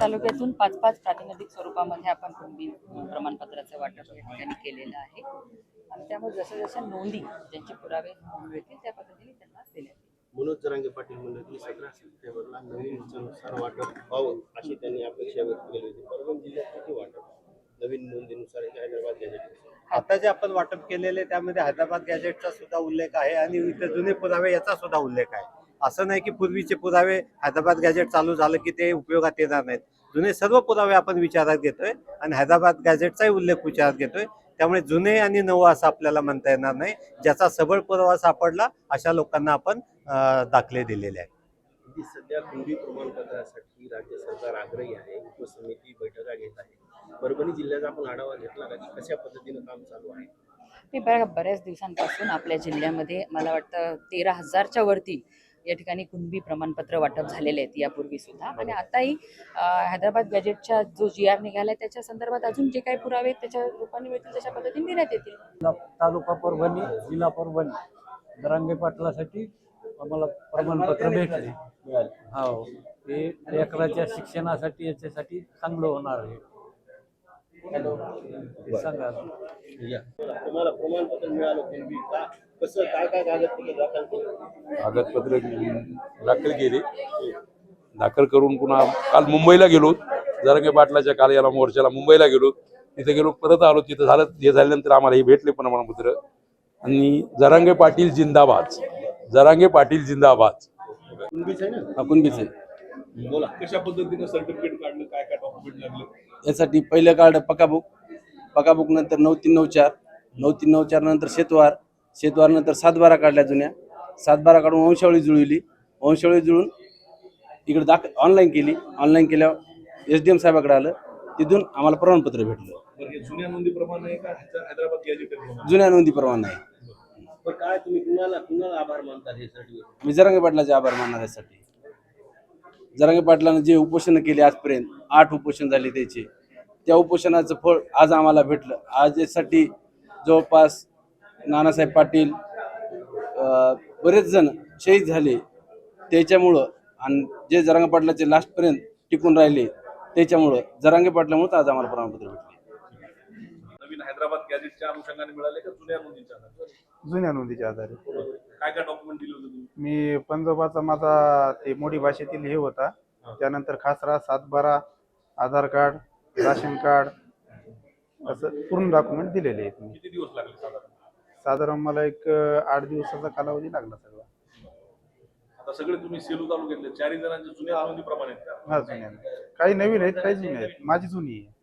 तालुक्यातून पाच पाच प्रातिनिधिक स्वरूपामध्ये आपण कुणबी प्रमाणपत्राचं वाटप या ठिकाणी केलेलं आहे. आणि त्यामुळे जसं जसं नोंदी ज्यांचे पुरावे मिळतील त्या पद्धतीने त्यांना दिल्या. मनोज जरांगे पाटील म्हणले की सतरा सप्टेंबरला नवीन नुसार वाटप व्हावं अशी त्यांनी अपेक्षा व्यक्त केली होती. परभणी जिल्ह्यात किती वाटप नवीन नोंदीनुसार हे हैदराबाद गॅजेट आता जे आपण वाटप केलेले त्यामध्ये हैदराबाद गॅजेटचा सुद्धा उल्लेख आहे आणि इथे जुने पुरावे याचा सुद्धा उल्लेख आहे. असं नाही की पूर्वीचे पुरावे हैदराबाद गॅजेट चालू झालं की ते उपयोगात येणार नाहीत. जुने सर्व पुरावे आपण विचारात घेतोय आणि हैदराबाद गॅजेटचाही उल्लेख विचारात घेतोय. त्यामुळे जुने आणि नवं असं आपल्याला म्हणता येणार नाही. ज्याचा सबळ पुरावा सापडला अशा लोकांना आपण दाखले दिलेले आहेत. सध्या कुंडी प्रमाणपत्रासाठी राज्य सरकार आग्रही आहे उपसमिती बैठका घेत आहे. परभणी जिल्ह्याचा आपण आढावा घेतला का की? कशा पद्धतीनं काम चालू आहे? ते बघा बऱ्याच दिवसांपासून आपल्या जिल्ह्यामध्ये मला वाटतं तेरा हजारच्या वरती या ठिकाणी कुणबी प्रमाणपत्र वाटप झालेले आहेत यापूर्वी सुद्धा. आणि आताही हैदराबाद गॅजेटचा जो जी आर निघाला त्याच्या संदर्भात अजून जे काही पुरावे त्याच्या रूपाने मिळतील तशा पद्धतीने देण्यात येतील. तालुका परभणी जिल्हा परभणी. दरांगे पाटलासाठी आम्हाला प्रमाणपत्र भेटले. हो. ते लेकराच्या शिक्षणासाठी याच्यासाठी चांगलं होणार आहे. ते सांगा. या. तुम्हाला प्रमाणपत्र मिळालं कुणबी का? कसं काय काय कागदपत्र दाखल केलं? कागदपत्र दाखल केले. दाखल करून पुन्हा काल मुंबईला गेलो. जरांगे पाटलाच्या काल याला मोर्चाला मुंबईला गेलो. तिथे गेलो परत आलो. तिथं झालं हे झाल्यानंतर आम्हाला हे भेटले प्रमाणपत्र. आणि जरांगे पाटील जिंदाबाद. जरांगे पाटील जिंदाबाद. कुणबीच आहे ना? आपण बीच आहे. बोला कशा पद्धतीनं सर्टिफिकेट काढलं काय काय डॉक्युमेंट लागलं यासाठी पहिलं कार्ड पक्का बुक पक्का बुक नंतर नऊ तीन नऊ चार नऊ तीन नऊ चार नंतर शेतवार. शेतवार नंतर सातबारा काढल्या जुन्या. सातबारा काढून वंशावळी जुळवली. वंशावळी जुळून इकडे दाख ऑनलाईन केली. ऑनलाईन केल्यावर एस डी एम साहेबाकडे आलं. तिथून आम्हाला प्रमाणपत्र भेटलं. हे जुन्या नोंदीप्रमाणे जुन्या नोंदीप्रमाणे आहे काय तुम्ही कुणाला कुणाला आभार मानता मी जरांगे पाटलाचे आभार मानणार यासाठी. जरांगे पाटलानं जे उपोषण केले आजपर्यंत आठ उपोषण झाले त्याचे. त्या उपोषणाचं फळ आज आम्हाला भेटलं. आज यासाठी जवळपास नानासाहेब पाटील बरेच जण शहीद झाले. त्याच्यामुळं आणि जे जरांगे पाटलाचे लास्टपर्यंत टिकून राहिले त्याच्यामुळं जरांगे पाटल्यामुळेच आज आम्हाला प्रमाणपत्र भेटले. नवीन हैदराबाद गॅजेटच्या अनुषंगाने मिळाले का? जुन्या नोंदीच्या आधारे? जुन्या नोंदीच्या आधारे. काय काय डॉक्युमेंट दिले होते तुम्ही? मी पंजोबाचा माझा ते मोडी भाषेतील हे होता. त्यानंतर खासरा सातबारा आधार कार्ड राशन कार्ड असं पूर्ण डॉक्युमेंट दिलेले आहेत मी. किती दिवस लागले साधारण? साधारण मला एक अं, आठ दिवसाचा कालावधी लागला सगळा. आता सगळे तुम्ही सेलू तालुक्यातले चारही जणांच्या जुन्या आहेत का? हा जुन्या काही नवीन आहेत काही जुने आहेत. माझी जुनी आहे.